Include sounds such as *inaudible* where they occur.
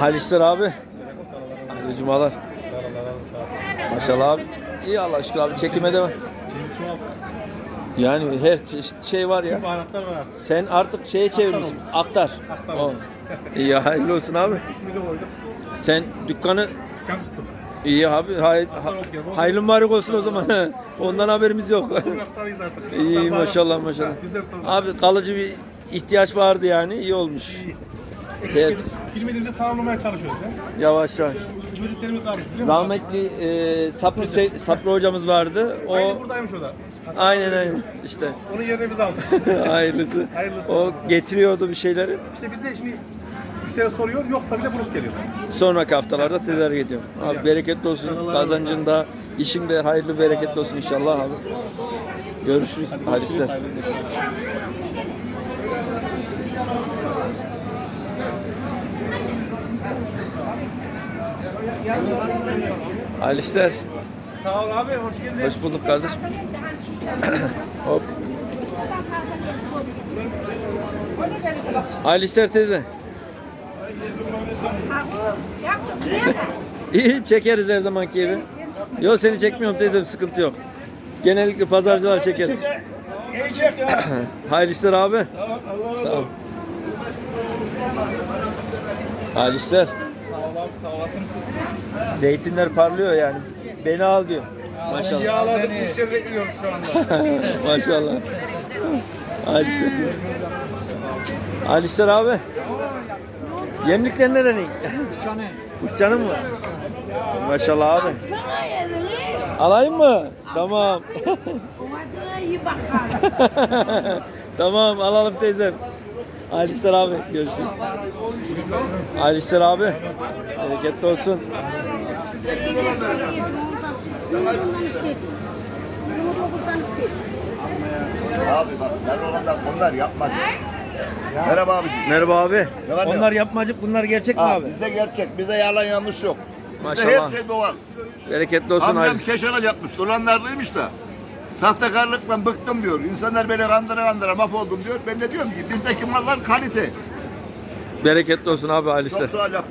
Hayırlı işler abi. Hayırlı cumalar. Maşallah abi. İyi Allah şükür abi. Çekime. Ceviz çoğalttık. Yani her çeşit şey var ya. Baharatlar var artık. Sen artık şeye çevirmişsin. Aktar. Aktar. İyi hayırlı olsun abi. İsmi de koydum. Sen dükkanı Dükkan tuttum. iyi abi. Hay, ha- hayırlı mübarek olsun o zaman. *laughs* Ondan haberimiz yok. Sokaklarıyız artık. İyi maşallah maşallah. Abi kalıcı bir ihtiyaç vardı yani. iyi olmuş. İyi. Evet. Eksik bilmediğimizi tamamlamaya çalışıyoruz ya. Yavaş yavaş. Çocuklarımız musun? Rahmetli e, Sapri, Se- Sapri hocamız vardı. O Aynı buradaymış o da. Aslında aynen aynen işte Onun yerine biz aldık. *laughs* hayırlısı. Hayırlısı O getiriyordu bir şeyleri. işte biz de şimdi müşteri soruyor yoksa bile bulup geliyor. Sonraki haftalarda tedarik ediyorum. Abi bereketli olsun. Kazancında, işinde hayırlı bereketli olsun inşallah abi. Görüşürüz. Hadi işler. Hayırlı işler. Sağ ol abi hoş geldin. Hoş bulduk kardeşim. *clears throat* Hop. Hayırlı işler teyze. İyi çekeriz her zamanki gibi. Yok seni çekmiyorum teyzem sıkıntı yok. Genellikle pazarcılar çeker. Ya. *clears throat* Hayırlı işler abi. Sağ ol. Sağ ol. Hayırlı işler. Zeytinler parlıyor yani. Beni al diyor. Maşallah. Yağladık müşteri bekliyoruz şu anda. *laughs* Maşallah. Hayırlı işler abi. Yemlikler nerenin? Canı. Uçcanın mı? Maşallah abi. Alayım mı? Tamam. *laughs* Tamam alalım teyzem. Hayırlı işler abi. Görüşürüz. Hayırlı işler abi. Bereketli olsun. Abi bak sen olanlar bunlar yapmaz. Merhaba abiciğim. Merhaba abi. Ne var ne Onlar yapmacık bunlar gerçek mi abi? bizde gerçek, bizde yalan yanlış yok. Bizde Maşallah. her şey doğal. Bereketli olsun. Amcam hayırlı- keş alacakmış, dolanlarlıymış da. Sahtekarlıkla bıktım diyor. İnsanlar beni kandıra kandıra mahvoldum diyor. Ben de diyorum ki bizdeki mallar kalite. Bereketli olsun abi hayırlı işler. Çok sağ ol.